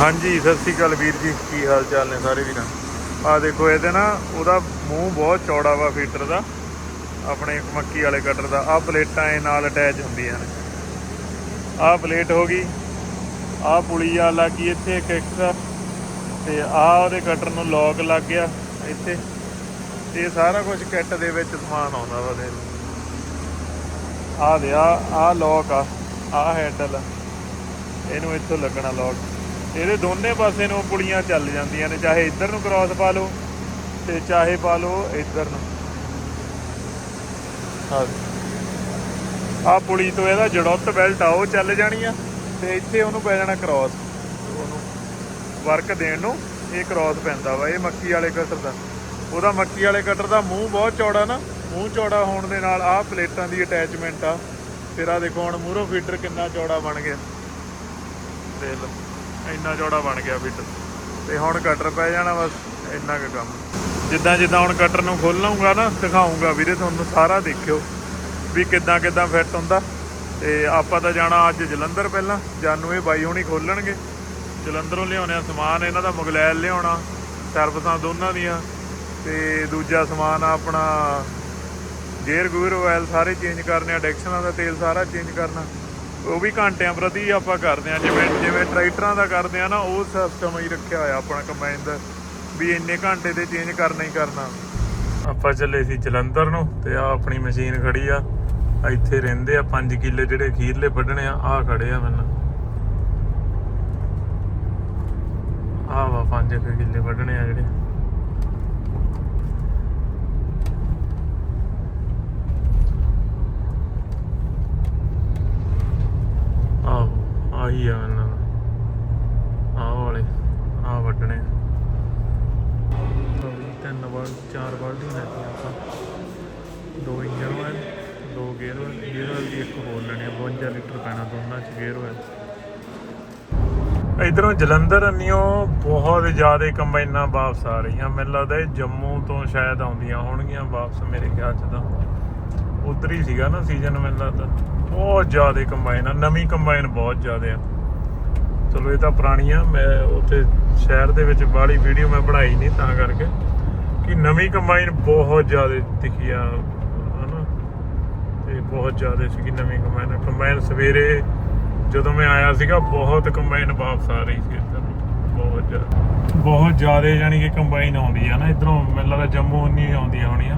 ਹਾਂਜੀ, ਸਤਿ ਸ੍ਰੀ ਅਕਾਲ ਵੀਰ ਜੀ। ਕੀ ਹਾਲ ਚਾਲ ਨੇ ਸਾਰੇ ਵੀਰਾਂ? ਆ ਦੇਖੋ, ਇਹਦੇ ਨਾ ਉਹਦਾ ਮੂੰਹ ਬਹੁਤ ਚੌੜਾ ਵਾ ਫੀਟਰ ਦਾ। ਆਪਣੇ ਮੱਕੀ ਵਾਲੇ ਕਟਰ ਦਾ। ਆ ਪਲੇਟਾਂ ਇਹ ਨਾਲ ਅਟੈਚ ਹੁੰਦੀਆਂ ਨੇ। ਆ ਪਲੇਟ ਹੋ ਗਈ। ਆ ਪੁਲੀ ਆ ਲੱਗੀ ਇੱਥੇ ਇੱਕ ਐਕਸਟਰਾ ਤੇ ਆ ਉਹਦੇ ਕਟਰ ਨੂੰ ਲੌਕ ਲੱਗ ਗਿਆ ਇੱਥੇ। ਇਹ ਸਾਰਾ ਕੁਝ ਕਿੱਟ ਦੇ ਵਿੱਚ ਸਮਾਨ ਆਉਂਦਾ ਵਾ ਦੇ ਆ ਦੇ ਆ ਆ। ਲੌਕ ਆ ਆ। ਹੈਂਡਲ ਇਹਨੂੰ ਇੱਥੋਂ ਲੱਗਣਾ ਲੌਕ ਇਹਦੇ ਦੋਨੇ ਪਾਸੇ ਨੂੰ ਪੁੜੀਆਂ ਚੱਲ ਜਾਂਦੀਆਂ ਨੇ ਚਾਹੇ ਇੱਧਰ ਨੂੰ ਕ੍ਰਾਸ ਪਾ ਲਓ ਤੇ ਚਾਹੇ ਪਾ ਲਓ ਇੱਧਰ ਨੂੰ। ਆ ਪੁੜੀ ਤੋਂ ਇਹਦਾ ਜੜੁੱਤ ਬੈਲਟ ਆ ਉਹ ਚੱਲ ਜਾਣੀ ਆ ਤੇ ਇੱਥੇ ਉਹਨੂੰ ਪੈ ਜਾਣਾ ਕ੍ਰਾਸ ਉਹਨੂੰ ਵਰਕ ਦੇਣ ਨੂੰ ਇਹ ਕ੍ਰਾਸ ਪੈਂਦਾ ਵਾ ਇਹ ਮੱਕੀ ਵਾਲੇ ਕਟਰ ਦਾ। ਉਹਦਾ ਮੱਕੀ ਵਾਲੇ ਕਟਰ ਦਾ ਮੂੰਹ ਬਹੁਤ ਚੌੜਾ ਨਾ ਮੂੰਹ ਚੌੜਾ ਹੋਣ ਦੇ ਨਾਲ ਆਹ ਪਲੇਟਾਂ ਦੀ ਅਟੈਚਮੈਂਟ ਆ। ਫਿਰ ਆ ਦੇਖੋ ਹੁਣ ਮੂਹਰੋਂ ਫੀਡਰ ਕਿੰਨਾ ਚੌੜਾ ਬਣ ਗਿਆ। ਦੇਖ ਲਓ। ਇੰਨਾ ਚੌੜਾ ਬਣ ਗਿਆ ਫਿੱਟ। ਤੇ ਹੁਣ ਕਟਰ ਪੈ ਜਾਣਾ ਬਸ, ਇੰਨਾ ਕੁ ਕੰਮ। ਜਿੱਦਾਂ ਜਿੱਦਾਂ ਹੁਣ ਕਟਰ ਨੂੰ ਖੋਲਾਂਗਾ ਨਾ ਦਿਖਾਉਂਗਾ ਵੀਰੇ ਤੁਹਾਨੂੰ ਸਾਰਾ ਦੇਖਿਓ ਵੀ ਕਿੱਦਾਂ ਕਿੱਦਾਂ ਫਿੱਟ ਹੁੰਦਾ। ਤੇ ਆਪਾਂ ਤਾਂ ਜਾਣਾ ਅੱਜ ਜਲੰਧਰ ਪਹਿਲਾਂ, ਜਾਨੂ ਇਹ ਬਾਈ ਹੁਣੀ ਖੋਲਣਗੇ ਜਲੰਧਰੋਂ ਲਿਆਉਣਿਆ ਸਮਾਨ, ਇਹਨਾਂ ਦਾ ਮੁਗਲੈਲ ਲਿਆਉਣਾ, ਸਰਵਿਸਾਂ ਦੋਨਾਂ ਦੀਆਂ। ਤੇ ਦੂਜਾ ਸਮਾਨ ਆ ਆਪਣਾ, ਗੇਅਰ ਗੂਰ ਆਇਲ ਸਾਰੇ ਚੇਂਜ ਕਰਨੇ ਆ, ਡੈਕਸ਼ਨਾਂ ਦਾ ਤੇਲ ਸਾਰਾ ਚੇਂਜ ਕਰਨਾ। ਉਹ ਵੀ ਘੰਟਿਆਂ ਪ੍ਰਤੀ ਆਪਾਂ ਕਰਦੇ ਆ ਜਿਵੇਂ ਜਿਵੇਂ ਟਰੈਕਟਰਾਂ ਦਾ ਕਰਦੇ ਆ ਨਾ, ਉਹ ਸਿਸਟਮ ਹੀ ਰੱਖਿਆ ਹੋਇਆ ਆਪਣਾ ਕੰਬਾਈਨ ਦਾ ਵੀ ਇੰਨੇ ਘੰਟੇ ਤੇ ਚੇਂਜ ਕਰਨਾ ਹੀ ਕਰਨਾ। ਆਪਾਂ ਚੱਲੇ ਸੀ ਜਲੰਧਰ ਨੂੰ ਤੇ ਆ ਆਪਣੀ ਮਸ਼ੀਨ ਖੜੀ ਆ। ਇੱਥੇ ਰਹਿੰਦੇ ਆ 5 ਕਿੱਲੇ ਜਿਹੜੇ ਖੀਰਲੇ ਵੱਢਣੇ ਆ ਆ ਖੜੇ ਆ ਮੈਨੂੰ। ਆ ਵਾ 5 ਕਿੱਲੇ ਵੱਢਣੇ ਆ ਜਿਹੜੇ ਆਹੋ ਆਹੀ ਆ ਇਹਨਾਂ ਆਹ ਵਾਲੇ, ਆਹ ਵੱਢਣੇ। ਤਿੰਨ ਵਾਰ ਚਾਰ ਬਾਲਟੀਆਂ ਲੈਤੀਆਂ ਆਪਾਂ। ਦੋ ਇੰਜਨ ਆਇਲ ਦੋ ਗੇਅਰ ਆਇਲ ਗੇਅਰ ਆਇਲ ਦੀ ਇੱਕ ਹੋਰ ਲੈਣੀ 52 ਲੀਟਰ ਪੈਣਾ ਦੋਨਾਂ ਚ ਗੇਅਰ ਆਇਲ ਇਧਰੋਂ ਜਲੰਧਰ ਅੰਨਿਓ, ਬਹੁਤ ਜ਼ਿਆਦਾ ਕੰਬਾਈਨਾਂ ਵਾਪਸ ਆ ਰਹੀਆਂ। ਮੈਨੂੰ ਲੱਗਦਾ ਇਹ ਜੰਮੂ ਤੋਂ ਸ਼ਾਇਦ ਆਉਂਦੀਆਂ ਹੋਣਗੀਆਂ ਵਾਪਸ ਮੇਰੇ ਖਿਆਲ ਚ ਤਾਂ। ਉਧਰ ਹੀ ਸੀਗਾ ਨਾ ਸੀਜ਼ਨ ਮੈਨੂੰ ਲੱਗਦਾ। ਬਹੁਤ ਜ਼ਿਆਦਾ ਕੰਬਾਈਨ ਆ, ਨਵੀਂ ਕੰਬਾਈਨ ਬਹੁਤ ਜ਼ਿਆਦਾ ਆ। ਚਲੋ ਇਹ ਤਾਂ ਪੁਰਾਣੀ ਆ ਮੈਂ ਉੱਥੇ ਸ਼ਹਿਰ ਦੇ ਵਿੱਚ ਬਾਹਲੀ ਵੀਡੀਓ ਮੈਂ ਬਣਾਈ ਨਹੀਂ ਤਾਂ ਕਰਕੇ ਕਿ ਨਵੀਂ ਕੰਬਾਈਨ ਬਹੁਤ ਜ਼ਿਆਦਾ ਦਿਖੀ ਆ, ਹਨਾ। ਤੇ ਬਹੁਤ ਜ਼ਿਆਦਾ ਸੀਗੀ ਨਵੀਂ ਕੰਬਾਈਨ ਕੰਬਾਈਨ ਸਵੇਰੇ ਜਦੋਂ ਮੈਂ ਆਇਆ ਸੀਗਾ, ਬਹੁਤ ਕੰਬਾਈਨ ਵਾਪਸ ਆ ਰਹੀ ਸੀ ਇੱਧਰ। ਬਹੁਤ ਜ਼ਿਆਦਾ ਬਹੁਤ ਜ਼ਿਆਦਾ ਯਾਨੀ ਕਿ ਕੰਬਾਈਨ ਆਉਂਦੀ ਆ ਨਾ, ਇਧਰੋਂ ਮੈਨੂੰ ਲੱਗਦਾ ਜੰਮੂ ਨਹੀਂ ਆਉਂਦੀਆਂ ਹੋਣੀਆਂ।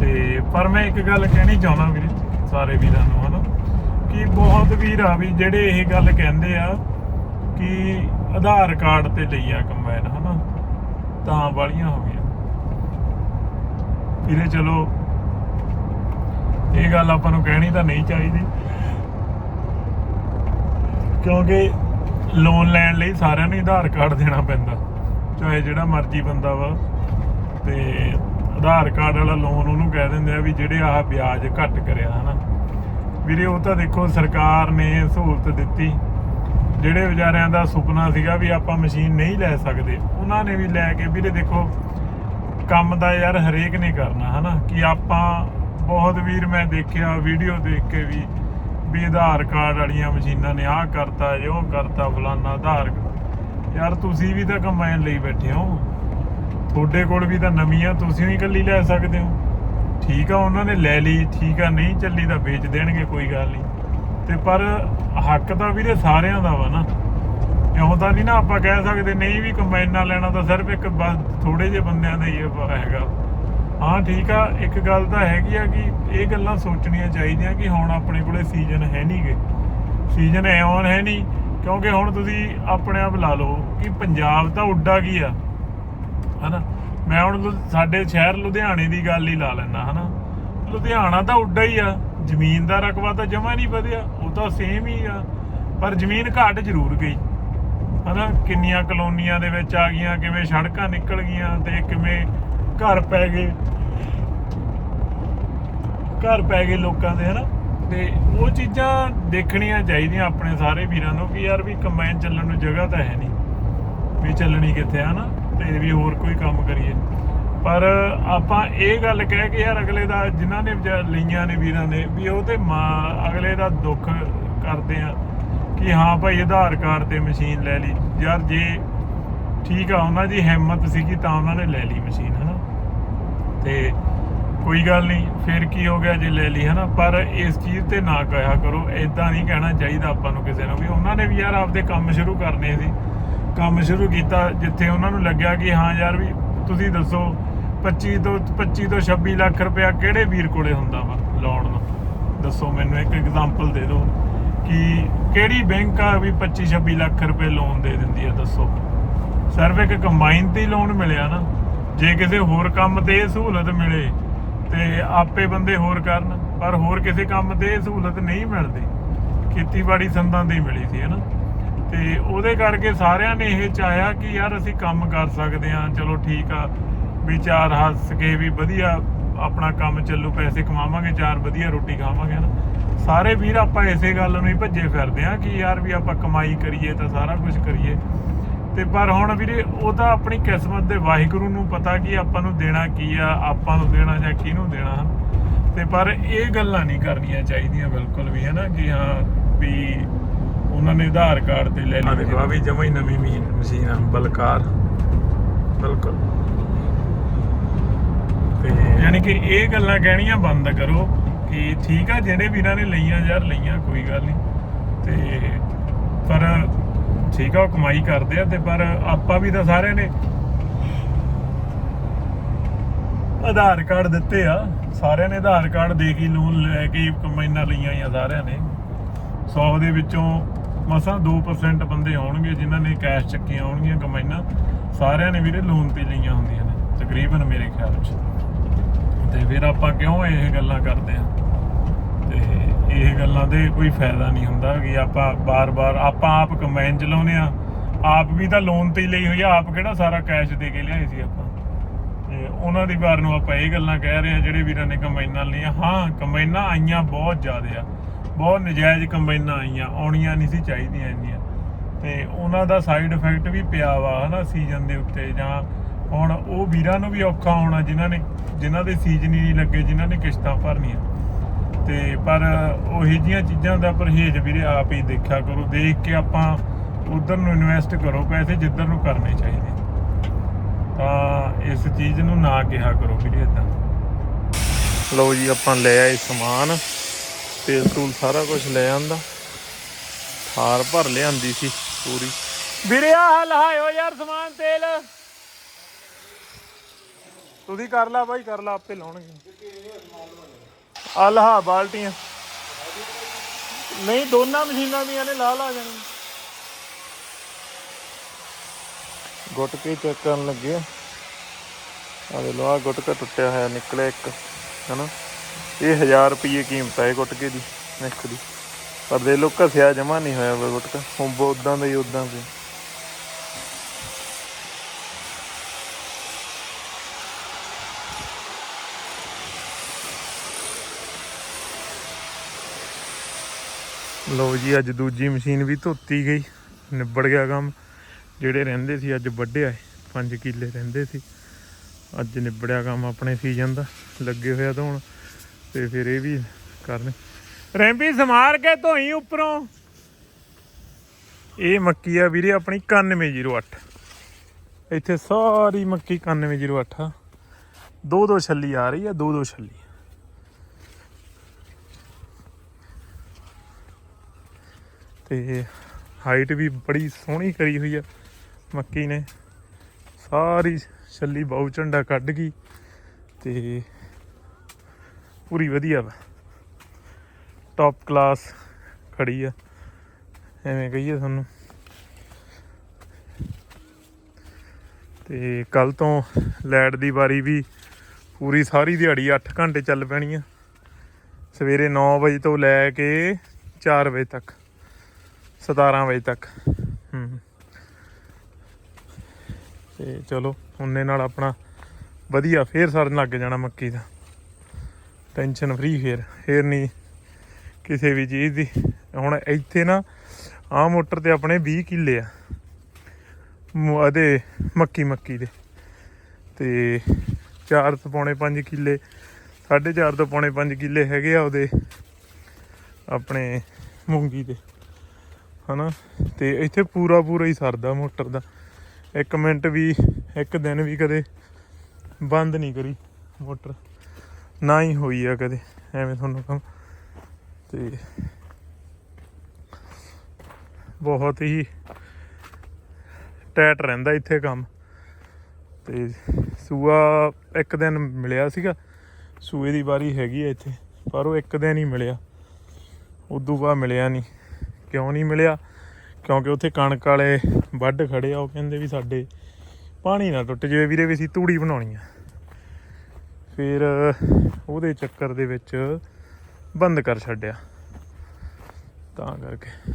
ਤੇ ਪਰ ਮੈਂ ਇੱਕ ਗੱਲ ਕਹਿਣੀ ਚਾਹੁੰਦਾ ਵੀਰੇ, ਸਾਰੇ ਵੀਰਾਂ ਨੂੰ, ਹਨਾ, ਕਿ ਬਹੁਤ ਵੀਰ ਆ ਵੀ ਜਿਹੜੇ ਇਹ ਗੱਲ ਕਹਿੰਦੇ ਆ ਕਿ ਆਧਾਰ ਕਾਰਡ ਤੇ ਲਈ ਆ ਕੰਬਾਈਨ, ਹਨਾ, ਤਾਂ ਵਾਲੀਆਂ ਹੋ ਗਈਆਂ। ਵੀਰੇ, ਚਲੋ, ਇਹ ਗੱਲ ਆਪਾਂ ਨੂੰ ਕਹਿਣੀ ਤਾਂ ਨਹੀਂ ਚਾਹੀਦੀ। ਕਿਉਂਕਿ ਲੋਨ ਲੈਣ ਲਈ ਸਾਰਿਆਂ ਨੂੰ ਆਧਾਰ ਕਾਰਡ ਦੇਣਾ ਪੈਂਦਾ, ਚਾਹੇ ਜਿਹੜਾ ਮਰਜ਼ੀ ਬੰਦਾ ਵਾ, ਤੇ ਆਧਾਰ ਕਾਰਡ ਵਾਲਾ ਲੋਨ ਉਹਨੂੰ ਕਹਿ ਦਿੰਦੇ ਆ ਵੀ ਜਿਹੜੇ ਆਹ ਵਿਆਜ ਘੱਟ ਕਰਿਆ, ਹਨਾ। ਵੀਰੇ, ਉਹ ਤਾਂ ਦੇਖੋ, ਸਰਕਾਰ ਨੇ ਸਹੂਲਤ ਦਿੱਤੀ। ਜਿਹੜੇ ਵਿਚਾਰਿਆਂ ਦਾ ਸੁਪਨਾ ਸੀਗਾ ਵੀ ਆਪਾਂ ਮਸ਼ੀਨ ਨਹੀਂ ਲੈ ਸਕਦੇ, ਉਹਨਾਂ ਨੇ ਵੀ ਲੈ ਕੇ, ਵੀਰੇ ਦੇਖੋ, ਕੰਮ ਦਾ ਯਾਰ ਹਰੇਕ ਨੇ ਕਰਨਾ, ਹਨਾ। ਕਿ ਆਪਾਂ ਬਹੁਤ ਵੀਰ ਮੈਂ ਦੇਖਿਆ, ਵੀਡੀਓ ਦੇਖ ਕੇ ਵੀ ਵੀ ਆਧਾਰ ਕਾਰਡ ਵਾਲੀਆਂ ਮਸ਼ੀਨਾਂ ਨੇ ਆਹ ਕਰਤਾ ਜੋ ਕਰਤਾ, ਫਲਾਨਾ ਆਧਾਰ। ਯਾਰ, ਤੁਸੀਂ ਵੀ ਤਾਂ ਕੰਬਾਈਨ ਲਈ ਬੈਠੇ ਹੋ। ਤੁਹਾਡੇ ਕੋਲ ਵੀ ਤਾਂ ਨਵੀਂ ਆ, ਤੁਸੀਂ ਹੀ ਇਕੱਲੀ ਲੈ ਸਕਦੇ ਹੋ। ਠੀਕ ਆ, ਉਹਨਾਂ ਨੇ ਲੈ ਲਈ, ਠੀਕ ਆ, ਨਹੀਂ ਚੱਲੀ ਤਾਂ ਵੇਚ ਦੇਣਗੇ, ਕੋਈ ਗੱਲ ਨਹੀਂ। ਤੇ ਪਰ ਹੱਕ ਤਾਂ ਵੀਰੇ ਸਾਰਿਆਂ ਦਾ ਵਾ ਨਾ। ਇਉਂ ਤਾਂ ਨਹੀਂ ਨਾ ਆਪਾਂ ਕਹਿ ਸਕਦੇ, ਨਹੀਂ ਵੀ ਕੰਬਾਈਨਾਂ ਲੈਣਾ ਤਾਂ ਸਿਰਫ ਇੱਕ ਬਸ ਥੋੜੇ ਜਿਹੇ ਬੰਦਿਆਂ ਦਾ ਹੀ ਹੈਗਾ। ਹਾਂ, ਠੀਕ ਆ, ਇੱਕ ਗੱਲ ਤਾਂ ਹੈਗੀ ਆ ਕਿ ਇਹ ਗੱਲਾਂ ਸੋਚਣੀਆਂ ਚਾਹੀਦੀਆਂ ਕਿ ਹੁਣ ਆਪਣੇ ਕੋਲੇ ਸੀਜ਼ਨ ਹੈ ਨਹੀਂਗੇ ਸੀਜ਼ਨ ਐਉਂ ਹੈ ਨਹੀਂ ਕਿਉਂਕਿ ਹੁਣ ਤੁਸੀਂ ਆਪਣੇ ਆਪ ਲਾ ਲਓ ਕਿ ਪੰਜਾਬ ਤਾਂ ਉੱਡਾ ਕੀ ਆ ਹਨਾ? ਮੈਂ ਹੁਣ ਲੁ- ਸਾਡੇ ਸ਼ਹਿਰ ਲੁਧਿਆਣੇ ਦੀ ਗੱਲ ਹੀ ਲਾ ਲੈਣਾ ਹਨਾ? ਲੁਧਿਆਣਾ ਤਾਂ ਉੱਡਾ ਹੀ ਆ। ਜ਼ਮੀਨ ਦਾ ਰਕਬਾ ਤਾਂ ਜਮਾ ਨਹੀਂ ਵਧਿਆ। ਉਹ ਤਾਂ ਸੇਮ ਹੀ ਆ। ਪਰ ਜ਼ਮੀਨ ਘਟ ਜ਼ਰੂਰ ਗਈ। ਹਨਾ? ਕਿੰਨੀਆਂ ਕਲੋਨੀਆਂ ਦੇ ਵਿੱਚ ਆ ਗਈਆਂ, ਕਿਵੇਂ ਸੜਕਾਂ ਨਿਕਲ ਗਈਆਂ ਤੇ ਕਿਵੇਂ ਘਰ ਪੈ ਗਏ। ਘਰ ਪੈ ਗਏ ਲੋਕਾਂ ਦੇ, ਹਨਾ? ਤੇ ਉਹ ਚੀਜ਼ਾਂ ਦੇਖਣੀਆਂ ਚਾਹੀਦੀਆਂ ਆਪਣੇ ਸਾਰੇ ਵੀਰਾਂ ਨੂੰ ਕਿ ਯਾਰ ਵੀ ਕੰਬਾਈਨ ਚੱਲਣ ਨੂੰ ਜਗ੍ਹਾ ਤਾਂ ਹੈ ਨਹੀਂ। ਵੀ ਚੱਲਣੀ ਕਿੱਥੇ ਆ ਨਾ ਤੇ ਵੀ ਹੋਰ ਕੋਈ ਕੰਮ ਕਰੀਏ। ਪਰ ਆਪਾਂ ਇਹ ਗੱਲ ਕਹਿ ਕੇ ਯਾਰ ਅਗਲੇ ਦਾ ਜਿਨ੍ਹਾਂ ਨੇ ਲਈਆਂ ਨੇ ਵੀਰਾਂ ਨੇ ਵੀ ਉਹ ਤੇ ਮਾਂ ਅਗਲੇ ਦਾ ਦੁੱਖ ਕਰਦੇ ਆ ਕਿ ਹਾਂ ਭਾਈ ਆਧਾਰ ਕਾਰਡ ਤੇ ਮਸ਼ੀਨ ਲੈ ਲਈ। ਯਾਰ ਜੇ ਠੀਕ ਆ, ਉਹਨਾਂ ਦੀ ਹਿੰਮਤ ਸੀਗੀ ਤਾਂ ਉਹਨਾਂ ਨੇ ਲੈ ਲਈ ਮਸ਼ੀਨ, ਹਨਾ? ਤੇ ਕੋਈ ਗੱਲ ਨਹੀਂ, ਫਿਰ ਕੀ ਹੋ ਗਿਆ ਜੇ ਲੈ ਲਈ, ਹਨਾ? ਪਰ ਇਸ ਚੀਜ਼ ਤੇ ਨਾ ਕਹਿਆ ਕਰੋ ਐਦਾਂ ਨਹੀਂ ਕਹਿਣਾ ਚਾਹੀਦਾ ਆਪਾਂ ਨੂੰ ਕਿਸੇ ਨੂੰ ਵੀ। ਉਹਨਾਂ ਨੇ ਵੀ ਯਾਰ ਆਪਦੇ ਕੰਮ ਸ਼ੁਰੂ ਕਰਨੇ ਸੀ। ਕੰਮ ਸ਼ੁਰੂ ਕੀਤਾ, ਜਿੱਥੇ ਉਹਨਾਂ ਨੂੰ ਲੱਗਿਆ ਕਿ ਹਾਂ ਯਾਰ ਵੀ ਤੁਸੀਂ ਦੱਸੋ 25 ਤੋਂ 25 ਤੋਂ 26 ਲੱਖ ਰੁਪਇਆ ਕਿਹੜੇ ਵੀਰ ਕੋਲੇ ਹੁੰਦਾ ਵਾ ਲੋਨ ਨੂੰ? ਦੱਸੋ ਮੈਨੂੰ ਇੱਕ ਐਗਜ਼ਾਮਪਲ ਦੇ ਦਿਓ ਕਿ ਕਿਹੜੀ ਬੈਂਕ ਆ ਵੀ 25 26 ਲੱਖ ਰੁਪਏ ਲੋਨ ਦੇ ਦਿੰਦੀ ਆ, ਦੱਸੋ। ਸਿਰਫ ਇੱਕ ਕੰਬਾਈਨ ਤੇ ਲੋਨ ਮਿਲਿਆ ਨਾ। ਜੇ ਕਿਸੇ ਹੋਰ ਕੰਮ ਤੇ ਇਹ ਸਹੂਲਤ ਮਿਲੇ ਤੇ ਆਪੇ ਬੰਦੇ ਹੋਰ ਕਰਨ, ਪਰ ਹੋਰ ਕਿਸੇ ਕੰਮ ਤੇ ਇਹ ਸਹੂਲਤ ਨਹੀਂ ਮਿਲਦੀ। ਖੇਤੀਬਾੜੀ ਸੰਦਾਂ ਦੀ ਮਿਲੀ ਸੀ, ਹੈ ਨਾ? ਤੇ ਉਹਦੇ ਕਰਕੇ ਸਾਰਿਆਂ ਨੇ ਇਹ ਚਾਹਿਆ ਕਿ ਯਾਰ ਅਸੀਂ ਕੰਮ ਕਰ ਸਕਦੇ ਹਾਂ, ਚਲੋ ਠੀਕ ਆ, ਵੀ ਚਾਰ ਹੱਸ ਕੇ ਵੀ ਵਧੀਆ ਆਪਣਾ ਕੰਮ ਚੱਲੂ, ਪੈਸੇ ਕਮਾਵਾਂਗੇ, ਚਾਰ ਵਧੀਆ ਰੋਟੀ ਖਾਵਾਂਗੇ ਨਾ ਸਾਰੇ ਵੀਰ ਆਪਾਂ ਇਸੇ ਗੱਲ ਨੂੰ ਹੀ ਭੱਜੇ ਫਿਰਦੇ ਆ ਕਿ ਯਾਰ ਵੀ ਆਪਾਂ ਕਮਾਈ ਕਰੀਏ ਤਾਂ ਸਾਰਾ ਕੁਝ ਕਰੀਏ। ਤੇ ਪਰ ਹੁਣ ਵੀਰੇ ਉਹ ਤਾਂ ਆਪਣੀ ਕਿਸਮਤ ਦੇ ਵਾਹਿਗੁਰੂ ਨੂੰ ਪਤਾ ਕਿ ਆਪਾਂ ਨੂੰ ਦੇਣਾ ਕੀ ਆ, ਆਪਾਂ ਨੂੰ ਦੇਣਾ ਜਾਂ ਕਿਹਨੂੰ ਦੇਣਾ, ਹਨ। ਤੇ ਪਰ ਇਹ ਗੱਲਾਂ ਨਹੀਂ ਕਰਨੀਆਂ ਚਾਹੀਦੀਆਂ ਬਿਲਕੁਲ ਵੀ ਹੈ ਨਾ ਕਿ ਹਾਂ, ਵੀ ਉਹਨਾਂ ਨੇ ਆਧਾਰ ਕਾਰਡ ਤੇ ਲੈ ਲਈ ਦੇਖੋ ਆ ਵੀ ਜਮਾ ਹੀ ਨਵੀਂ ਮਸ਼ੀਨ ਮਸ਼ੀਨ ਆ ਬਲਕਾਰ। ਬਿਲਕੁਲ। ਤੇ ਯਾਨੀ ਕਿ ਇਹ ਗੱਲਾਂ ਕਹਿਣੀਆਂ ਬੰਦ ਕਰੋ ਕਿ ਠੀਕ ਆ ਜਿਹੜੇ ਵੀਰਾਂ ਨੇ ਲਈਆਂ ਯਾਰ ਲਈਆਂ ਕੋਈ ਗੱਲ ਨਹੀਂ। ਤੇ ਪਰ ਠੀਕ ਆ ਉਹ ਕਮਾਈ ਕਰਦੇ ਆ ਤੇ ਪਰ ਆਪਾਂ ਵੀ ਤਾਂ ਸਾਰਿਆਂ ਨੇ ਆਧਾਰ ਕਾਰਡ ਦਿੱਤੇ ਆ। ਸਾਰਿਆਂ ਨੇ ਆਧਾਰ ਕਾਰਡ ਦੇ ਕੇ ਲੋਨ ਲੈ ਕੇ ਕਮਾਈਆਂ ਲਈਆਂ ਆ ਸਾਰਿਆਂ ਨੇ। 100 ਦੇ ਵਿੱਚੋਂ ਮਸਾਂ 2% ਬੰਦੇ ਆਉਣਗੇ, ਜਿਨ੍ਹਾਂ ਨੇ ਕੈਸ਼ ਚੱਕੀਆਂ ਹੋਣਗੀਆਂ ਕਮਾਈਆਂ, ਸਾਰਿਆਂ ਨੇ ਵੀਰੇ ਲੋਨ ਤੇ ਲਈਆਂ ਹੁੰਦੀਆਂ ਨੇ, ਤਕਰੀਬਨ ਮੇਰੇ ਖਿਆਲ 'ਚ। ਤੇ ਫਿਰ ਆਪਾਂ ਕਿਉਂ ਇਹ ਗੱਲਾਂ ਕਰਦੇ ਆ ਤੇ ਇਹ ਗੱਲਾਂ ਦੇ ਕੋਈ ਫਾਇਦਾ ਨਹੀਂ ਹੁੰਦਾ ਕਿ ਆਪਾਂ ਬਾਰ-ਬਾਰ, ਆਪਾਂ ਆਪ ਕਮਾਈਨ ਚਲਾਉਨੇ ਆ ਆਪ ਵੀ ਤਾਂ ਲੋਨ ਤੇ ਹੀ ਲਈ ਹੋਈ ਆ, ਆਪ ਕਿਹੜਾ ਸਾਰਾ ਕੈਸ਼ ਦੇ ਕੇ ਲਿਆਏ ਸੀ ਆਪਾਂ? ਤੇ ਉਹਨਾਂ ਦੀ ਵਾਰ ਨੂੰ ਆਪਾਂ ਇਹ ਗੱਲਾਂ ਕਹਿ ਰਹੇ ਆ ਜਿਹੜੇ ਵੀਰਾਂ ਨੇ ਕਮਾਈਨਾਂ ਲਈਆਂ। ਹਾਂ ਕਮਾਈਨਾਂ ਆਈਆਂ ਬਹੁਤ ਜ਼ਿਆਦਾ ਆ। ਬਹੁਤ ਨਜਾਇਜ਼ ਕੰਬਾਈਨਾਂ ਆਈਆਂ, ਆਉਣੀਆਂ ਨਹੀਂ ਸੀ ਚਾਹੀਦੀਆਂ ਇੰਨੀਆਂ। ਤੇ ਉਹਨਾਂ ਦਾ ਸਾਈਡ ਇਫੈਕਟ ਵੀ ਪਿਆ ਵਾ ਹਨਾ ਸੀਜ਼ਨ ਦੇ ਉੱਤੇ, ਜਾਂ ਹੁਣ ਉਹ ਵੀਰਾਂ ਨੂੰ ਵੀ ਔਖਾ ਹੋਣਾ ਜਿਨ੍ਹਾਂ ਨੇ, ਜਿਨ੍ਹਾਂ ਦੇ ਸੀਜ਼ਨ ਹੀ ਨਹੀਂ ਲੱਗੇ, ਜਿਨ੍ਹਾਂ ਨੇ ਕਿਸ਼ਤਾਂ ਭਰਨੀਆਂ। ਤੇ ਪਰ ਉਹੀ ਜੀਆਂ ਚੀਜ਼ਾਂ ਦਾ ਪਰਹੇਜ਼ ਵੀਰੇ ਆਪ ਹੀ ਦੇਖਿਆ ਕਰੋ, ਦੇਖ ਕੇ ਆਪਾਂ ਉਧਰ ਨੂੰ ਇਨਵੈਸਟ ਕਰੋ, ਪੈਸੇ ਜਿੱਧਰ ਨੂੰ ਕਰਨੇ ਚਾਹੀਦੇ। ਤਾਂ ਇਸ ਚੀਜ਼ ਨੂੰ ਨਾ ਕਿਹਾ ਕਰੋ ਵੀਰੇ ਇਦਾਂ ਲਓ ਜੀ, ਆਪਾਂ ਲੈ ਆਏ ਸਮਾਨ। ਤੇਲ ਤੂਲ ਸਾਰਾ ਕੁਝ ਲੈ ਆਂਦਾ। ਥਾਰ ਭਰ ਲਿਆਂਦੀ ਸੀ ਪੂਰੀ। ਵੀਰੇ ਆਹ ਲਹਾਇਓ ਯਾਰ ਸਮਾਨ ਤੇਲ। ਤੁਸੀਂ ਕਰ ਲਾ ਬਾਈ ਕਰ ਲਾ ਆਪੇ ਲਾਉਣਗੇ। ਆ ਲਹਾ ਬਾਲਟੀਆਂ। ਨਹੀਂ ਦੋਨਾਂ ਮਸ਼ੀਨਾਂ ਦੀਆਂ ਨੇ ਲਾ ਲਾ ਜਾਣੀ ਗੁੱਟ ਕੇ ਚੈੱਕ ਕਰਨ ਲੱਗੇ ਆ। ਆ ਦੇ ਲੋ ਆ ਗੁੱਟਕਾ ਟੁੱਟਿਆ ਹੋਇਆ ਨਿਕਲਿਆ ਇੱਕ ਹਨਾ? ਇਹ 1000 ਰੁਪਏ ਕੀਮਤ ਹੈ ਇਹ ਦੀ ਨਿੱਕ ਦੀ। ਪਰ ਦੇ ਲੋ ਘਸਿਆ ਜਮਾ ਨਹੀਂ ਹੋਇਆ ਵਾ ਗੁੱਟਕਾ। ਹੁਣ ਉਦਾਂ ਦਾ ਹੀ ਉਦਾਂ ਤੇ ਲਓ ਜੀ, ਅੱਜ ਦੂਜੀ ਮਸ਼ੀਨ ਵੀ ਧੋਤੀ ਗਈ। ਨਿਬੜ ਗਿਆ ਕੰਮ। ਜਿਹੜੇ ਰਹਿੰਦੇ ਸੀ, ਅੱਜ ਵੱਢੇ ਆਏ 5 ਕਿੱਲੇ ਰਹਿੰਦੇ ਸੀ। ਅੱਜ ਨਿਬੜਿਆ ਕੰਮ ਆਪਣੇ ਸੀਜ਼ਨ ਦਾ। ਲੱਗੇ ਹੋਇਆ ਧੋਣ। ਤੇ ਫਿਰ ਇਹ ਵੀ ਕਰਨ। ਰੈਂਪੀ ਸਮਾਰ ਕੇ ਧੋਈ ਉੱਪਰੋਂ। ਇਹ ਮੱਕੀ ਆ ਵੀਰੇ ਆਪਣੀ 9108 ਇੱਥੇ ਸਾਰੀ ਮੱਕੀ 9108 ਆ। ਦੋ ਦੋ ਛੱਲੀ ਆ ਰਹੀ ਆ ਦੋ ਦੋ ਛੱਲੀ। ਤੇ ਹਾਈਟ ਵੀ ਬੜੀ ਸੋਹਣੀ ਕਰੀ ਹੋਈ ਆ ਮੱਕੀ ਨੇ। ਸਾਰੀ ਛੱਲੀ ਬਹੁ ਝੰਡਾ ਕੱਢ ਗਈ। ਤੇ ਪੂਰੀ ਵਧੀਆ ਵਾ। ਟੌਪ ਕਲਾਸ ਖੜੀ ਆ। ਐਵੇਂ ਕਹੀਏ ਤੁਹਾਨੂੰ। ਤੇ ਕੱਲ ਤੋਂ ਲਾਈਟ ਦੀ ਵਾਰੀ ਵੀ ਪੂਰੀ ਸਾਰੀ ਦਿਹਾੜੀ 8 ਘੰਟੇ ਚੱਲ ਪੈਣੀ ਆ। ਸਵੇਰੇ 9 ਵਜੇ ਤੋਂ ਲੈ ਕੇ 4 ਵਜੇ ਤੱਕ 17 ਵਜੇ ਤੱਕ। ਹੂੰ। ਤੇ ਚਲੋ, ਉਹਨੇ ਨਾਲ ਆਪਣਾ ਵਧੀਆ ਫੇਰ ਸਰਨ ਲੱਗ ਜਾਣਾ ਮੱਕੀ ਦਾ। ਟੈਨਸ਼ਨ ਫ੍ਰੀ ਫੇਰ ਫੇਰ ਨਹੀਂ ਕਿਸੇ ਵੀ ਚੀਜ਼ ਦੀ। ਹੁਣ ਇੱਥੇ ਨਾ ਆ ਮੋਟਰ ਤੇ ਆਪਣੇ 20 ਕਿੱਲੇ ਆ। ਮ- ਉਹਦੇ ਮੱਕੀ ਮੱਕੀ ਦੇ। ਤੇ 4 ਤੋਂ ਪੌਣੇ 5 ਕਿੱਲੇ 4.5 ਤੋਂ ਪੌਣੇ 5 ਕਿੱਲੇ ਹੈਗੇ ਆ ਉਹਦੇ ਆਪਣੇ ਮੂੰਗੀ ਦੇ। ਹਨਾ? ਤੇ ਇੱਥੇ ਪੂਰਾ ਪੂਰਾ ਹੀ ਸਰਦਾ ਮੋਟਰ ਦਾ। ਇੱਕ ਮਿੰਟ ਵੀ, ਇੱਕ ਦਿਨ ਵੀ ਕਦੇ ਬੰਦ ਨਹੀਂ ਕਰੀ ਮੋਟਰ। ਨਾ ਹੀ ਹੋਈ ਆ ਕਦੇ, ਐਵੇਂ ਤੁਹਾਨੂੰ ਕਹਾਂ। ਤੇ ਬਹੁਤ ਹੀ ਟੈਟ ਰਹਿੰਦਾ ਇੱਥੇ ਕੰਮ। ਤੇ ਸੂਆ ਇੱਕ ਦਿਨ ਮਿਲਿਆ ਸੀਗਾ, ਸੂਏ ਦੀ ਵਾਰੀ ਹੈਗੀ ਆ ਇੱਥੇ, ਪਰ ਉਹ ਇੱਕ ਦਿਨ ਹੀ ਮਿਲਿਆ। ਉਦੋਂ ਬਾਅਦ ਮਿਲਿਆ ਨਹੀਂ। ਕਿਉਂ ਨਹੀਂ ਮਿਲਿਆ? ਕਿਉਂਕਿ ਉੱਥੇ ਕਣਕ ਵਾਲੇ ਵੱਢ ਖੜੇ ਆ, ਉਹ ਕਹਿੰਦੇ ਵੀ ਸਾਡੇ ਪਾਣੀ ਨਾ ਟੁੱਟ ਜਾਵੇ, ਵੀਰੇ ਵੀ ਅਸੀਂ ਤੂੜੀ ਬਣਾਉਣੀ ਆ। ਫਿਰ ਉਹਦੇ ਚੱਕਰ ਦੇ ਵਿੱਚ ਬੰਦ ਕਰ ਛੱਡਿਆ। ਤਾਂ ਕਰਕੇ।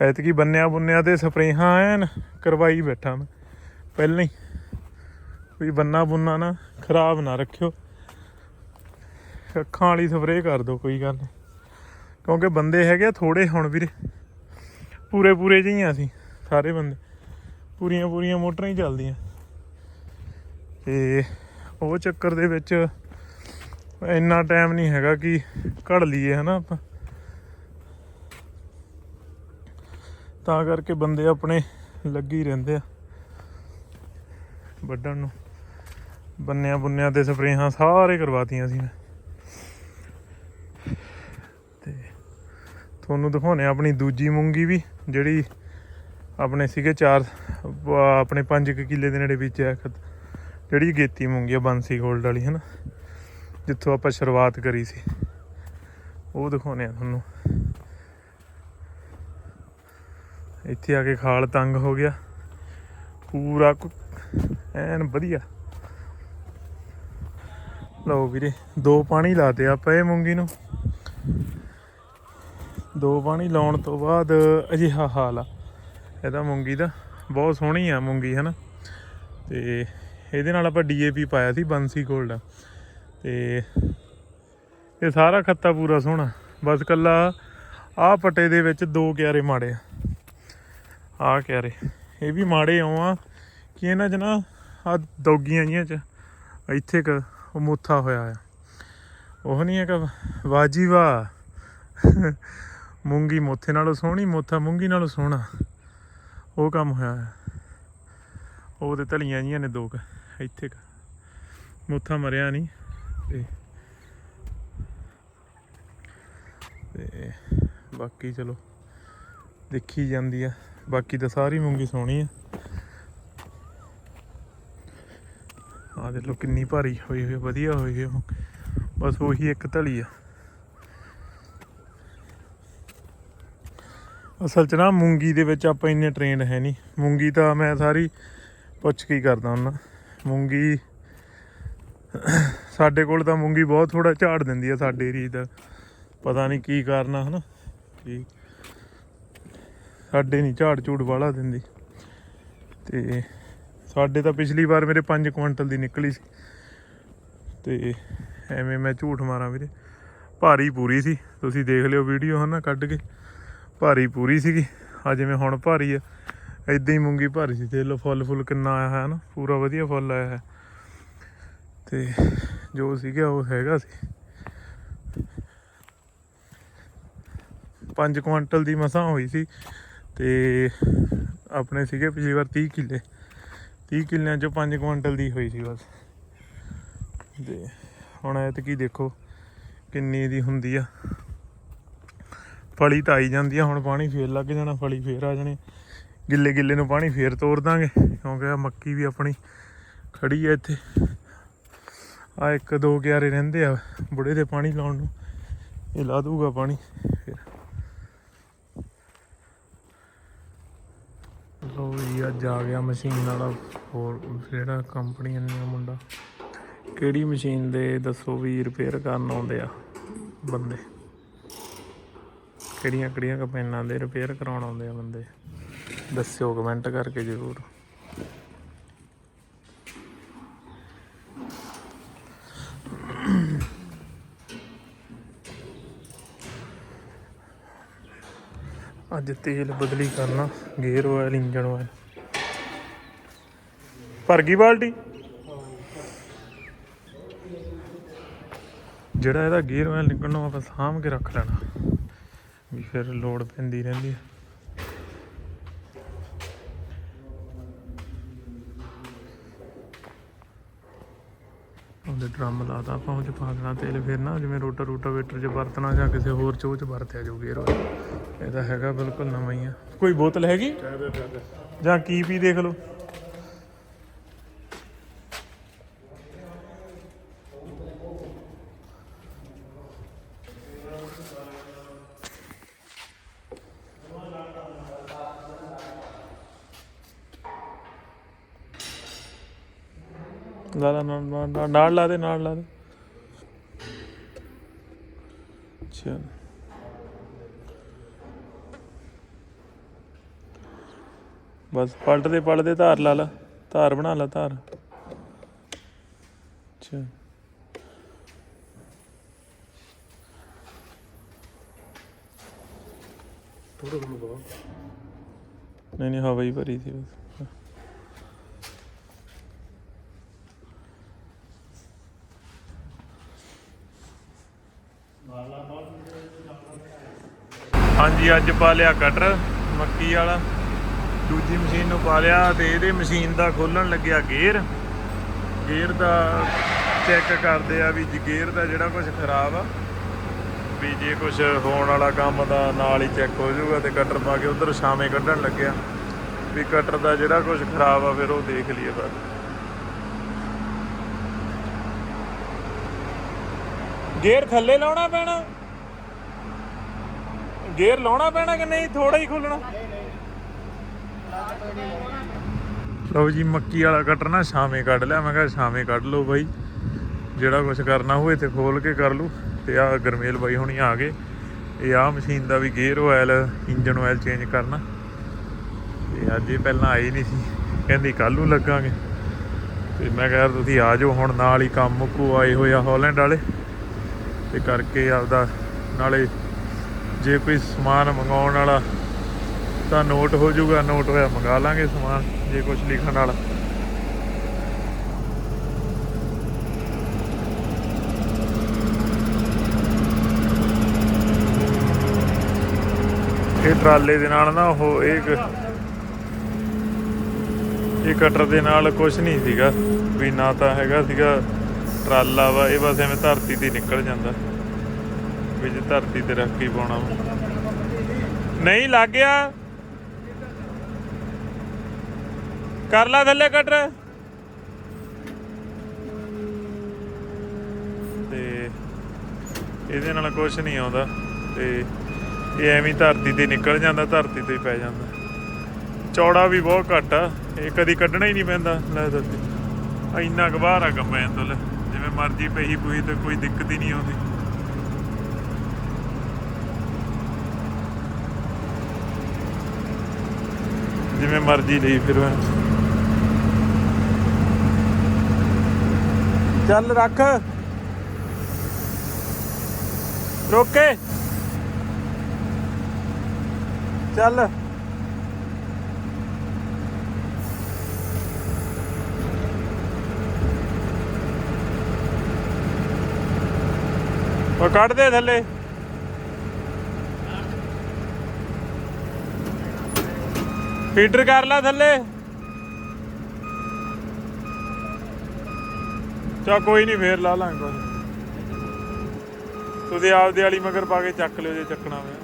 ਐਤਕੀ ਬੰਨਿਆ ਬੁੰਨਿਆ ਤੇ ਸਪਰੇਹਾਂ ਐਨ ਕਰਵਾਈ ਬੈਠਾ ਮੈਂ। ਪਹਿਲਾਂ ਹੀ ਵੀ ਬੰਨਾ ਬੁੰਨਾ ਨਾ ਖਰਾਬ ਨਾ ਰੱਖਿਓ। ਅੱਖਾਂ ਵਾਲੀ ਸਪਰੇਅ ਕਰ ਦਿਓ, ਕੋਈ ਗੱਲ ਨਹੀਂ। ਕਿਉਂਕਿ ਬੰਦੇ ਹੈਗੇ ਥੋੜੇ ਹੁਣ ਵੀਰੇ। ਪੂਰੇ ਪੂਰੇ ਜਿਹੀਆਂ ਅਸੀਂ, ਸਾਰੇ ਬੰਦੇ। ਪੂਰੀਆਂ ਪੂਰੀਆਂ ਮੋਟਰਾਂ ਹੀ ਚੱਲਦੀਆਂ। ਤੇ ਉਹ ਚੱਕਰ ਦੇ ਵਿੱਚ ਇੰਨਾ ਟਾਈਮ ਨਹੀਂ ਹੈਗਾ ਕਿ ਘੜ ਲਈਏ, ਹਨਾ ਆਪਾਂ। ਤਾਂ ਕਰਕੇ ਬੰਦੇ ਆਪਣੇ ਲੱਗੇ ਹੀ ਰਹਿੰਦੇ ਆ ਵੱਢਣ ਨੂੰ। ਬੰਨਿਆ ਬੁੰਨਿਆ ਤੇ ਸਪਰੇਹਾਂ ਸਾਰੇ ਕਰਵਾਤੀਆਂ ਸੀ ਮੈਂ। ਤੇ ਤੁਹਾਨੂੰ ਦਿਖਾਉਣੇ ਆ ਆਪਣੀ ਦੂਜੀ ਮੂੰਗੀ ਵੀ, ਜਿਹੜੀ ਆਪਣੇ ਸੀਗੇ ਚਾਰ ਆਪਣੇ 5 ਕਿੱਲੇ ਦੇ ਨੇੜੇ ਵਿੱਚ ਆ ਖਤ ਜਿਹੜੀ ਗੇਤੀ ਮੂੰਗੀ ਆ, ਬੰਸੀ ਗੋਲਡ ਵਾਲੀ, ਹਨਾ? ਜਿੱਥੋਂ ਆਪਾਂ ਸ਼ੁਰੂਆਤ ਕਰੀ ਸੀ। ਉਹ ਦਿਖਾਉਣੇ ਆ ਤੁਹਾਨੂੰ। ਇੱਥੇ ਆ ਕੇ ਖਾਲ ਤੰਗ ਹੋ ਗਿਆ। ਪੂਰਾ ਐਨ ਵਧੀਆ। ਲਓ ਵੀਰੇ, ਦੋ ਪਾਣੀ ਲਾਤੇ ਆਪਾਂ ਇਹ ਮੂੰਗੀ ਨੂੰ। ਦੋ ਪਾਣੀ ਲਾਉਣ ਤੋਂ ਬਾਅਦ ਅਜਿਹਾ ਹਾਲ ਆ। ਇਹਦਾ ਮੂੰਗੀ ਦਾ ਬਹੁਤ ਸੋਹਣੀ ਆ ਮੂੰਗੀ, ਹਨਾ? ਤੇ ਇਹਦੇ ਨਾਲ ਆਪਾਂ ਡੀਏਪੀ ਪਾਇਆ ਸੀ, ਬੰਸੀ ਗੋਲਡ ਤੇ ਇਹ ਸਾਰਾ ਖੱਤਾ ਪੂਰਾ ਸੋਹਣਾ। ਬਸ ਕੱਲਾ ਆਹ ਪੱਟੇ ਦੇ ਵਿੱਚ ਦੋ ਕਿਆਰੇ ਮਾੜੇ ਆ। ਆਹ ਕਿਆਰੇ। ਇਹ ਵੀ ਮਾੜੇ ਆ ਕਿ ਇਹਨਾਂ 'ਚ ਨਾ ਆ ਦੌਗੀਆਂ ਜੀਆਂ 'ਚ ਇੱਥੇ ਕ ਉਹ ਹੋਇਆ ਆ। ਉਹ ਨਹੀਂ ਹੈ ਕਿ ਵਾਜੀ ਵਾਹ। ਮੂੰਗੀ ਮੋਥੇ ਨਾਲੋਂ ਸੋਹਣੀ, ਮੋਥਾ ਮੂੰਗੀ ਨਾਲੋਂ ਸੋਹਣਾ। ਉਹ ਕੰਮ ਹੋਇਆ ਹੈ ਉਹ ਤੇ ਧਲੀਆਂ ਜੀਆਂ ਨੇ ਦੋ ਕ, ਇੱਥੇ ਕੁ। ਮੋਥਾ ਮਰਿਆ ਨਹੀਂ, ਤੇ ਤੇ ਬਾਕੀ ਚਲੋ, ਦੇਖੀ ਜਾਂਦੀ ਆ। ਬਾਕੀ ਤਾਂ ਸਾਰੀ ਮੂੰਗੀ ਸੋਹਣੀ ਆ। ਆ ਦੇਖ ਲਓ ਕਿੰਨੀ ਭਾਰੀ ਹੋਈ ਹੋਈ ਵਧੀਆ ਹੋਈ ਹੋਈ ਬਸ ਉਹੀ ਇੱਕ ਧਲੀ ਆ। ਅਸਲ 'ਚ ਨਾ ਮੂੰਗੀ ਦੇ ਵਿੱਚ ਆਪਾਂ ਇੰਨੇ ਟ੍ਰੇਨਡ ਹੈ ਨਹੀਂ। ਮੂੰਗੀ ਤਾਂ ਮੈਂ ਸਾਰੀ ਪੁੱਛ ਕੀ ਕਰਦਾ ਉਹਨਾਂ? ਮੂੰਗੀ। ਸਾਡੇ ਕੋਲ ਤਾਂ ਮੂੰਗੀ ਬਹੁਤ ਥੋੜਾ ਝਾੜ ਦਿੰਦੀ ਆ ਸਾਡੇ ਏਰੀਏ ਦਾ। ਪਤਾ ਨਹੀਂ ਕੀ ਕਾਰਨ ਆ, ਹਨਾ? ਕੀ ਸਾਡੇ ਨਹੀਂ ਝਾੜ ਝੂੜ ਵਾਲਾ ਦਿੰਦੀ। ਤੇ ਸਾਡੇ ਤਾਂ ਪਿਛਲੀ ਵਾਰ ਮੇਰੇ 5 ਕੁਇੰਟਲ ਦੀ ਨਿਕਲੀ ਸੀ। ਤੇ ਐਵੇਂ ਮੈਂ ਝੂਠ ਮਾਰਾਂ ਵੀਰੇ। ਭਾਰੀ ਪੂਰੀ ਸੀ। ਤੁਸੀਂ ਦੇਖ ਲਿਓ ਵੀਡੀਓ, ਹਨਾ, ਕੱਢ ਕੇ। ਭਾਰੀ ਪੂਰੀ ਸੀਗੀ। ਆ ਜਿਵੇਂ ਹੁਣ ਭਾਰੀ ਆ। ਇਦਾਂ ਹੀ ਮੂੰਗੀ ਭਰੀ ਸੀ, ਦੇਖ ਲਓ ਫੁੱਲ ਫੁੱਲ ਕਿੰਨਾ ਆਇਆ ਹੈ ਨਾ, ਪੂਰਾ ਵਧੀਆ ਫੁੱਲ ਆਇਆ ਹੈ। ਤੇ ਜੋ ਸੀਗਾ ਉਹ ਹੈਗਾ ਸੀ। 5 ਕੁਇੰਟਲ ਦੀ ਮਸਾਂ ਹੋਈ ਸੀ ਤੇ ਆਪਣੇ ਸੀਗੇ ਪਿਛਲੀ ਵਾਰ 30 ਕਿੱਲੇ। 30 ਕਿੱਲਿਆਂ ਚੋਂ 5 ਕੁਇੰਟਲ ਦੀ ਹੋਈ ਸੀ ਬਸ। ਤੇ ਹੁਣ ਐਤਕੀ ਦੇਖੋ ਕਿੰਨੀ ਦੀ ਹੁੰਦੀ ਆ। ਫਲੀ ਤਾਂ ਆਈ ਜਾਂਦੀ ਆ, ਹੁਣ ਪਾਣੀ ਫੇਰ ਲੱਗ ਜਾਣਾ, ਫਲੀ ਫੇਰ ਆ ਜਾਣੀ। ਗਿੱਲੇ ਗਿੱਲੇ ਨੂੰ ਪਾਣੀ ਫੇਰ ਤੋੜ ਦਾਂਗੇ, ਕਿਉਂਕਿ ਆ ਮੱਕੀ ਵੀ ਆਪਣੀ ਖੜੀ ਆ ਇੱਥੇ। ਆ ਇੱਕ ਦੋ ਕਿਆਰੇ ਰਹਿੰਦੇ ਆ ਬੁੜੇ ਦੇ ਪਾਣੀ ਲਾਉਣ ਨੂੰ। ਇਹ ਲਾ ਦੂਗਾ ਪਾਣੀ ਫਿਰ। ਲੋ ਜੀ, ਅੱਜ ਆ ਗਿਆ ਮਸ਼ੀਨ ਵਾਲਾ ਹੋਰ ਜਿਹੜਾ ਕੰਪਨੀ ਨੇ ਮੁੰਡਾ। ਕਿਹੜੀ ਮਸ਼ੀਨ ਦੇ ਦੱਸੋ ਵੀ ਰਿਪੇਅਰ ਕਰਨ ਆਉਂਦੇ ਆ ਬੰਦੇ। ਕਿਹੜੀਆਂ ਕਿਹੜੀਆਂ ਕੰਪਨੀਆਂ ਦੇ ਰਿਪੇਅਰ ਕਰਾਉਣ ਆਉਂਦੇ ਆ ਬੰਦੇ। ਦੱਸਿਓ ਕਮੈਂਟ ਕਰਕੇ ਜ਼ਰੂਰ। ਅੱਜ ਤੇਲ ਬਦਲੀ ਕਰਨਾ ਗੇਅਰ ਆਇਲ ਇੰਜਨ ਆਇਲ ਭਰ ਗਈ ਬਾਲਟੀ? ਜਿਹੜਾ ਇਹਦਾ ਗੇਅਰ ਆਇਲ ਨਿਕਲਣਾ ਆਪਾਂ ਸਾਂਭ ਕੇ ਰੱਖ ਲੈਣਾ। ਵੀ ਫਿਰ ਲੋੜ ਪੈਂਦੀ ਰਹਿੰਦੀ ਹੈ ਉਹਦੇ ਡਰਮ ਲਾਤਾ ਆਪਾਂ ਉਹ ਚ ਪਾ ਦੇਣਾ ਤੇਲ ਫਿਰ ਨਾ ਜਿਵੇਂ ਰੋਟਾ ਰੋਟਾ ਵੇਟਰ ਚ ਵਰਤਣਾ ਜਾਂ ਕਿਸੇ ਹੋਰ ਚੋਹ ਚ ਵਰਤਿਆ ਜਾਊ ਗੇਰ ਇਹ ਤਾਂ ਹੈਗਾ ਬਿਲਕੁਲ ਨਵਾਂ ਹੀ ਆ। ਕੋਈ ਬੋਤਲ ਹੈਗੀ? ਜਾਂ ਕੀ ਪੀ ਦੇਖ ਲਓ। ਲਾ ਲਾ ਨਾਲ- ਨਾਲ ਨਾਲ- ਨਾਲ ਲਾ ਦੇ ਨਾਲ ਲਾ ਦੇ। ਚਲ। ਬਸ ਪਲਟਦੇ ਪਲਟਦੇ ਧਾਰ ਲਾ ਲਾ ਧਾਰ ਬਣਾ ਲਾ ਧਾਰ। ਚਲ। ਥੋੜਾ ਬਾਹਰ ਨਹੀਂ ਨਹੀਂ ਹਵਾ ਹੀ ਭਰੀ ਸੀ ਬਸ। ਹਾਂਜੀ, ਅੱਜ ਪਾ ਲਿਆ ਕਟਰ ਮੱਕੀ ਵਾਲਾ। ਦੂਜੀ ਮਸ਼ੀਨ ਨੂੰ ਪਾ ਲਿਆ ਤੇ ਇਹਦੇ ਮਸ਼ੀਨ ਦਾ ਖੋਲਣ ਲੱਗਿਆ ਗੇਅਰ ਗੇਅਰ ਦਾ ਚੈੱਕ ਕਰਦੇ ਆ ਵੀ ਜੀ ਗੇਅਰ ਦਾ ਜਿਹੜਾ ਕੁਝ ਖਰਾਬ ਆ, ਵੀ ਜੇ ਕੁਝ ਹੋਣ ਵਾਲਾ ਕੰਮ ਦਾ ਨਾਲ ਹੀ ਚੈੱਕ ਹੋ ਜਾਊਗਾ ਤੇ ਕਟਰ ਪਾ ਕੇ ਉਧਰ ਛਾਵੇਂ ਕੱਢਣ ਲੱਗਿਆ। ਵੀ ਕਟਰ ਦਾ ਜਿਹੜਾ ਕੁਝ ਖਰਾਬ ਆ, ਫਿਰ ਉਹ ਦੇਖ ਲਈਏ ਬਸ ਗੇਅਰ ਥੱਲੇ ਲਾਉਣਾ ਪੈਣਾ? ਗੇਅਰ ਲਾਉਣਾ ਪੈਣਾ ਕਿ ਨਹੀਂ? ਥੋੜਾ ਹੀ ਖੋਲਣਾ ਲਓ ਜੀ, ਮੱਕੀ ਵਾਲਾ ਕਟਰ ਸ਼ਾਮੇ ਕੱਢ ਲਿਆ। ਮੈਂ ਕਿਹਾ ਸ਼ਾਮੇ ਕੱਢ ਲਓ ਬਾਈ। ਜਿਹੜਾ ਕੁਝ ਕਰਨਾ ਹੋਵੇ ਤੇ ਖੋਲ ਕੇ ਕਰ ਲਓ। ਤੇ ਆ ਗਰਮੇਲ ਬਾਈ ਹੁਣੀ ਆ ਗਏ। ਇਹ ਆ ਮਸ਼ੀਨ ਦਾ ਵੀ gear oil engine oil change ਕਰਨਾ। ਤੇ ਅੱਜ ਇਹ ਪਹਿਲਾਂ ਆਏ ਨਹੀਂ ਸੀ। ਕਹਿੰਦੀ ਕੱਲ ਨੂੰ ਲੱਗਾਂਗੇ। ਤੇ ਮੈਂ ਕਿਹਾ ਤੁਸੀਂ ਆ ਜਾਓ, ਹੁਣ ਨਾਲ ਹੀ ਕੰਮ ਮੁੱਕੂ ਆਏ ਹੋਏ ਆ ਹਾਲੈਂਡ ਵਾਲੇ। ਤੇ ਕਰਕੇ ਆਪਦਾ ਨਾਲੇ ਜੇ ਕੋਈ ਸਮਾਨ ਮੰਗਾਉਣ ਵਾਲਾ ਤਾਂ ਨੋਟ ਹੋ ਜਾਊਗਾ, ਨੋਟ ਹੋਇਆ ਮੰਗਾ ਲਾਂਗੇ ਸਮਾਨ, ਜੇ ਕੁਝ ਲਿਖਣ ਵਾਲਾ। ਇਹ ਟਰਾਲੇ ਦੇ ਨਾਲ ਨਾ ਉਹ ਇਹ ਇਹ ਕਟਰ ਦੇ ਨਾਲ ਕੁਝ ਨਹੀਂ ਸੀਗਾ, ਵੀ ਨਾ ਤਾਂ ਹੈਗਾ ਸੀਗਾ ਟਰਾਲਾ ਵਾ, ਇਹ ਬਸ ਐਵੇਂ ਧਰਤੀ ਤੇ ਨਿਕਲ ਜਾਂਦਾ। ਵੀ ਜੇ ਧਰਤੀ ਤੇ ਰੱਖ ਕੇ ਹੀ ਪਾਉਣਾ ਵਾ। ਨਹੀਂ ਲੱਗ ਗਿਆ। ਕਰ ਲਾ ਥੱਲੇ ਕਟਰ। ਤੇ ਇਹਦੇ ਨਾਲ ਕੁਝ ਨਹੀਂ ਆਉਂਦਾ। ਤੇ ਇਹ ਐਵੇਂ ਧਰਤੀ ਤੇ ਨਿਕਲ ਜਾਂਦਾ, ਧਰਤੀ ਤੇ ਹੀ ਪੈ ਜਾਂਦਾ। ਚੌੜਾ ਵੀ ਬਹੁਤ ਘੱਟ ਆ। ਇਹ ਕਦੀ ਕੱਢਣਾ ਹੀ ਨਹੀਂ ਪੈਂਦਾ। ਲੈ ਦੱਸ ਇੰਨਾ ਕੁ ਬਾਹਰ ਆ ਕੰਬਾਈਨ ਤੋਂ ਲੈ। ਜਿਵੇਂ ਮਰਜ਼ੀ ਪਈ ਪੂਈ ਤੇ ਕੋਈ ਦਿੱਕਤ ਹੀ ਨਹੀਂ ਆਉਂਦੀ। ਜਿਵੇਂ ਮਰਜ਼ੀ ਲਈ ਫਿਰ ਮੈਂ। ਚੱਲ ਰੱਖ। ਰੋਕੇ। ਚੱਲ। ਉਹ ਕੱਢ ਦੇ ਥੱਲੇ। ਫੀਡਰ ਕਰ ਲਾ ਥੱਲੇ। ਚਾ ਕੋਈ ਨਹੀਂ, ਫੇਰ ਲਾ ਲਾਂਗੇ ਕੁਛ। ਤੁਸੀਂ ਆਪਦੇ ਵਾਲੀ ਮਗਰ ਪਾ ਕੇ ਚੱਕ ਲਿਓ ਜੇ ਚੱਕਣਾ ਹੋਵੇ।